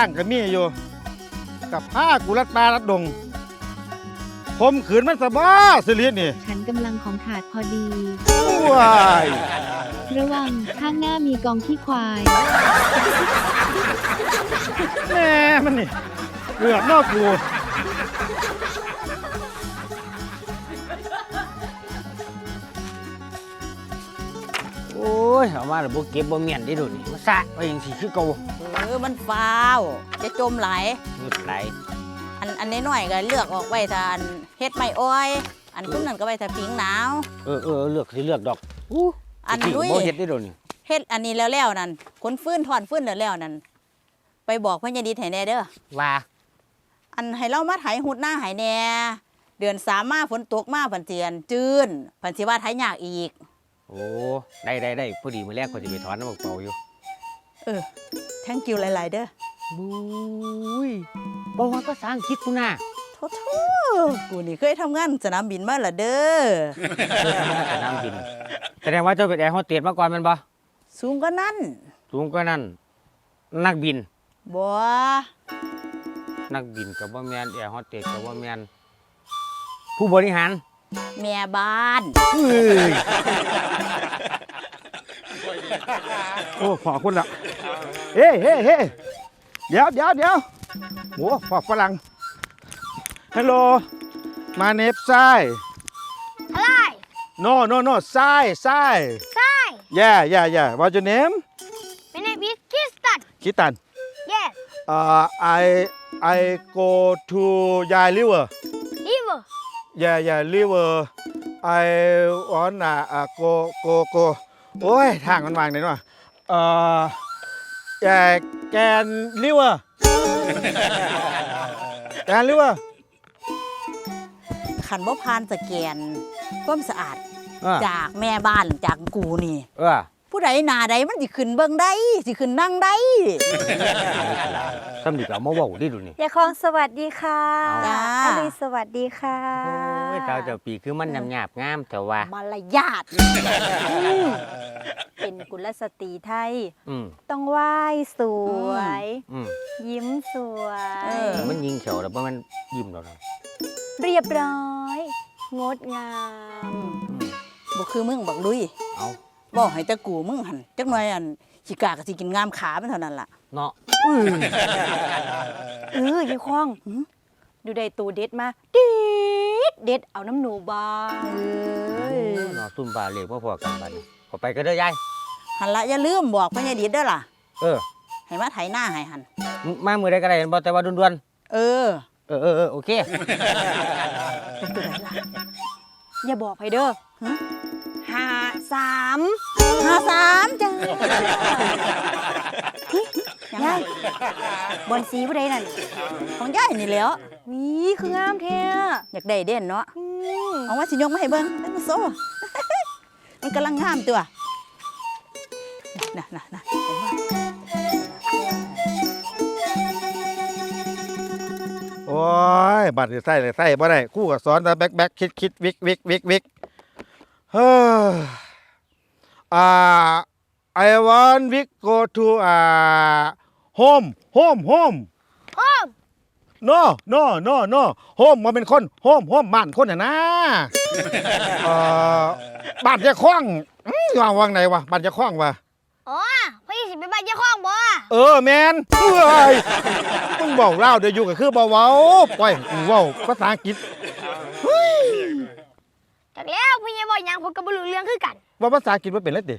โอ้ยทางก็มีอยู่กับผ้ากุรัดปลารัดดงคมขืนมันสะบ้าสิลินี่ ฉันกำลังของถาดพอดีว้ายระวังข้างหน้ามีกองขี้ควายแม่มันนี่เลือดนอกกู โอ้ยเอามาแล้วบ่เก็บบ่เมียนได้ดูนี่มาซะไว้จังซี่คือเก่าเออมันฟาวจะจมไหลายเงึดไหลอันอันนี้หน่อยๆก็เลือกออกไว้ทานเฮ็ดไม่อ้อย อันพุ่นนั่นก็ไว้ทาพิงหนาวเออเออเลือกสิเลือกดอกอู้อันที่ลุยบ่เฮ็ดได้ดูนี่เฮ็ดอันนี้แล้วแล้วนั่นคนฟื้นถอนฟื้นแล้วแล้วนั่นไปบอกพญาดิษให้แน่เด้อว่าอันให้เรามาไถหุดหน้าให้แน่เดือนสามมาฝนตกมาผันเจียนจื้นผันสิว่าไถยากอีก โอ้ ได้ได้ได้พอดีมื้อแรกก็สิไปถอนน้ำบักเป่าอยู่เออ thank you หลาย ๆ เด้อบุ้ยบ่ว่าภาษาอังกฤษพุ่นน่ะโทษกูนี่เคยทำงานสนามบินมาและเด้อสนามบิน แสดงว่าเจ้าเป็นแอร์โฮสเตสมาก่อนแม่นบ่สูงก็นั่นสูงกว่านั้นนักบินบ่นักบินก็บ่แม่นแอร์โฮสเตสก็บ่แม่นผู้บริหาร แม่บ้านเอ้ยโอ้ขอคุณละเฮ้เฮ้เฮ้เดี๋ยวเดี๋ยวเดี๋ยวโอ้ขอบฝรั่งฮัลโหลมาเนฟไซอะไร no no no ไซไซใช่ yeah yeah yeah what's your name My name is Kistan คิตัน Yes uh I I go to Yai River River yeah yeah river I want uh, uh go go go โอ้ยทางมันวางไหนวะเอ่อแกแกนริเวอร์แกนริเวอร์ขันบ่พานสแกนความสะอาดเออจากแม่บ้านจากกูนี่ เออ ผู้ใดหนาใดมันสิขึ้นเบิ่งได้สิขึ้นนั่งได้สำนึกเอามาเว้าดิดูนี่ ยายคองสวัสดีค่ะจ้า อลีสวัสดีค่ะ โอ้ยเจ้าเจ้าปีคือมันหยาบๆงามแต่ว่า มารยาทเป็นกุลสตรีไทย อืมต้องไหว้สวย อืมยิ้มสวย เออ มันยิงเขียวแล้วบ่มันยิ้มแล้วนะเรียบร้อย งดงามบ่คือมึงบักลุย เอา บอกให้แต่กูมึงหันจักหน่อยอันสิกาก็สิกินงามขามันเท่านั้นล่ะเนาะเออยายคองดูได้ตูเด็ดมาเด็ดเด็ดเอาน้ำหนูบาเอ้ยเนาะซุ่มบาเรียกว่าพอกันบัดนี้ขอไปก็เด้อยายหันละอย่าลืมบอกพญาดิษเด้อล่ะ เออให้มาไถหน้าให้หันมามื้อใดก็ได้เห็นบ่แต่ว่าด่วนเออๆเออ เออเออโอเคอย่าบอกไปเด้อฮะห้า สามห้าสามจ้ายังยาไงยบอลสีผู้ใดนั่นของยายนี่แหล้ววีคืองามแท้อยากได้เด่นเนาะอืมเอาว่าสิยกมาให้เบิ่งเป็นมาโซ่ มันกำลังงามตัวน่ะน่ะน่ะเห็นบ่โอ้ยบัตรใส่เลยใส่บ่ได้คู่กับสอนแต่แบ็คแบ็คคิดคิดวิกวิกวิกวิกเฮ้อ อ่า I want Vic go to อ่า home home home Home no no no no home มันเป็นคน home home บ้านคนน่ะนะเอ่อบ้านจะคล้องอืมวางวางไหนวะบ้านจะคล้องวะอ๋อพี่สิไปบ้านเจ้าของบ่เออแมนเอ้ยมึงบอกเล่าเดี๋ยวอยู่ก็คือเบาเว้าปล่อยให้กูเว้าภาษาอังกฤษจากแล้วพี่ยังบอกหยังผมก็บ่รู้เรื่องคือกัน ว่าภาษาอังกฤษว่าเป็นแล้วดิ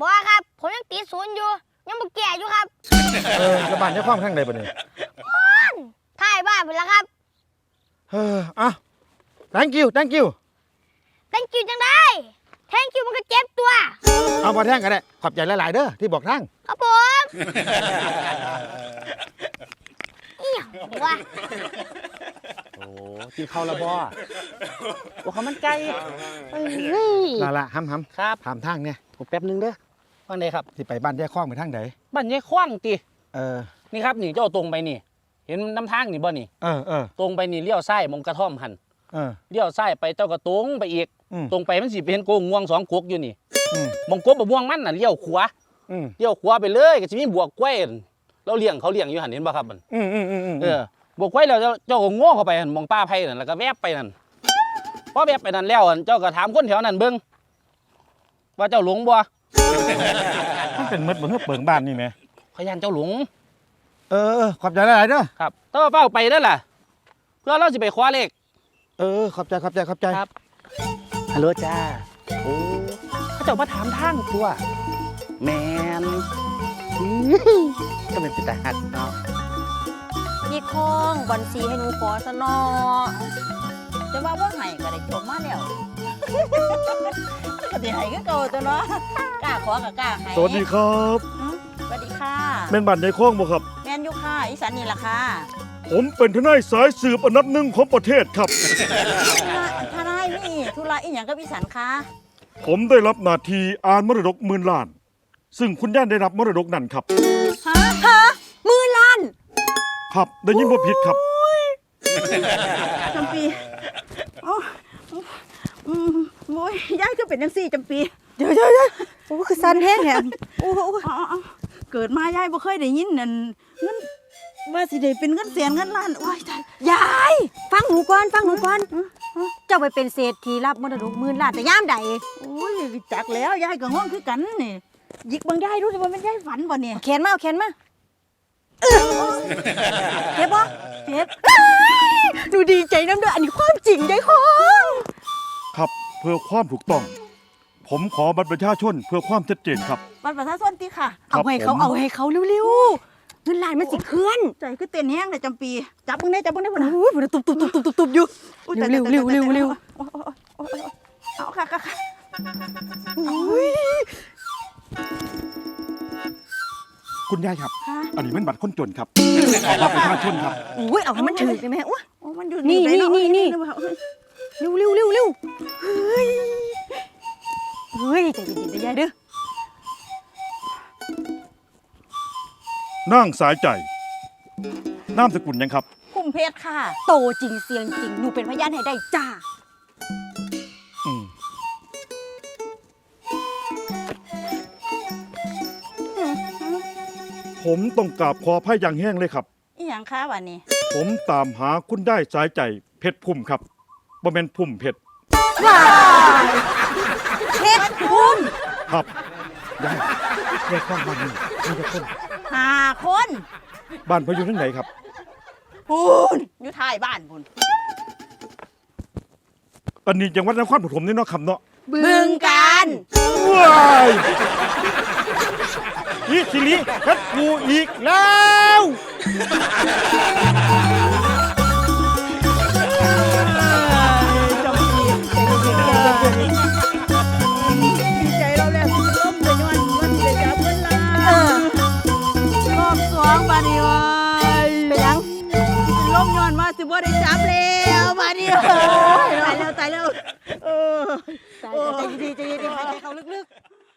บ่ครับ ผมยังติดศูนย์อยู่ ยังบ่แก่อยู่ครับเออแล้วบ้านจะคล้องทางใดปะเนี่ยถ่ายบ้านไปแล้วครับ เอออะ thank you thank you thank you จังได้ thank you มันก็เจ็บตัว เอาพอแท่งกันได้ขอบใจหลายๆเด้อที่บอกทางครับผมเอี่ยว่าโอ้กินข้าวและบ่ ว่าเขาวมันไก่ลาละห้ำห้ครับำถามทางเนี่ยผมแป๊บหนึงเด้อว่าไงครับที่ไปบ้านแยกคล้องไปทางไหนบ้านยายคว้างติเออนี่ครับนี่เจ้าตรงไปนี่ เห็นน้ำทางนี่บ่นี่ เออเออตรงไปนี่เลี้ยวซ้ายมองกระท่อมหันเออ เลี้ยวซ้ายไปเจ้าก็ตรงไปอีก อืม ตรงไปมันสิไปเห็นโกงง่วงสองกกอยู่นี่อืมมองกบบ่ม่วงมันน่ะเลี้ยวขวาอืมเลี้ยวขวาไปเลยก็สิมีบวกกล้วยนั่นเราเลี้ยงเขาเลี้ยงอยู่หันเห็นบ่ครับมันอืมอืมอืมอืมเออบวกกล้วยแล้วเจ้าเจ้าก็โง่เข้าไปหั่นมองป้าไผ่นั่นแล้วก็แวบไปนั่น พอแวบไปนั่นแล้วหั่นเจ้าก็ถามคนแถวนั้นเบิ่งว่าเจ้าหลงบ่มันเป็นมดเหมือนเปิงบ้านนี่ไหมขยันเจ้าหลง เออเออขอบใจหลายๆเด้อครับแต่ว่าเฝ้าไปนั่นล่ะ เพื่อเราสิไปคว้าเลขเออขอบใจขอบใจขอบใจครับ ฮัลโหลจ้า โอ้เขาเจ้ามาถามทางตัว แมนอื้อก็เป็นปิตาหักเนาะ พี่คองบอลซีให้หนูขอซะเนาะ จะว่าบ่ให้ก็ได้จบมาแล้วก็สิให้คือเก่าตัวเนาะกล้าขอก็กล้าให้สวัสดีครับอืมสวัสดีค่ะแม่นบันในข้องบ่ครับ แม่นอยู่ค่ะอีสานนี่ล่ะค่ะผมเป็นทนายสายสืบอันดับหนึ่งของประเทศครับทนายนี่ธุระอีหยังกับอีสานคะผมได้รับหน้าที่อ่านมรดกหมื่นล้าน ซึ่งคุณย่านได้รับมรดกนั่นครับฮะฮะมือลั่นครับได้ยินบ่ผิดครับ จำปีโอ้อืม โอ้ยยายก็เป็นจังซี่จำปีเดี๋ยวเดี๋ยวเดี๋ยวโอ้คือสั้นแห้งแฮมโอ้โหเอาเอาเอาเกิดมายายบ่เคยได้ยินนั่นเงินว่าสิได้เป็นเงินแสนเงินล้านโอ้ยตายยาย ฟังหนูก่อนฟังหนูก่อน เจ้าไปเป็นเศรษฐีรับมรดกหมื่นล้านแต่ย่ามใดโอ้ยจักแล้วยายก็ง่วงคือกันนี่หยิกเบางยายดูสิว่ามันยายฝันบ่เนี่ยเอาแขนมาเอาแขนมาเจ็บปะเจ็บหนูดีใจน้ำเด้ออันนี้ความจริงได้คองครับ เพื่อความถูกต้อง ผมขอบัตรประชาชนเพื่อความชัดเจนครับ บัตรประชาชนติค่ะครัเอาบให้เขาผมเอาให้เขาเร็วๆเงินล้านมันสิเคลื่อนใจคือเต้นแห้งเลยจำปี จับมึงได้จับมึงได้บ่นะโอ้ยมันตุบตุบตุบตุบตุบตุบอยู่อุ๊ยเร็วตายเร็วตายเร็วตายเร็วโอ้ยโอ้ยโอ้ยโอ้ยเอาค่ะค่ะค่ะคุณย่าครับค่ะอันนี้เป็นบัตรคนจนครับขอบัตรประชาชนครับโอ้ยเอาให้มันถึงได้ไหมอุ้ยโอ้มันอยู่นี่ไหเาะนี่นี่ เอ้ยเร็วเร็วเร็วเร็วเฮ้ย เฮ้ยใจเย็นๆนะยายเด้อ นั่งสายใจนามสกุลยังครับคุ้มเพชรค่ะ โตจริงเสียงจริง หนูเป็นพยานให้ได้จ้า อืมผมต้องกราบขอพายอย่างแห้งเลยครับ อีหยังคะวันนี้ ผมตามหาคุณได้สายใจเพชรพุ่มครับ บ่แม่นพุ่มเพชรเพชรพุ่มครับยายยายข้างบ้านนี่นี่จะคนหาคนบ้านเพนอยู่ที่ไหนครับ พูนอยู่ท้ายบ้านพูนอันนี้จังหวัดนครปฐมนี่เนาะครับเนาะบึงการว้ายอีคิริเพชรกูอีกแล้ว บ่ได้จับแล้วบาดนี้โอ้ยตายแล้วตายแล้วเออใจดีใจดีใจดีหายใจเขาลึกๆ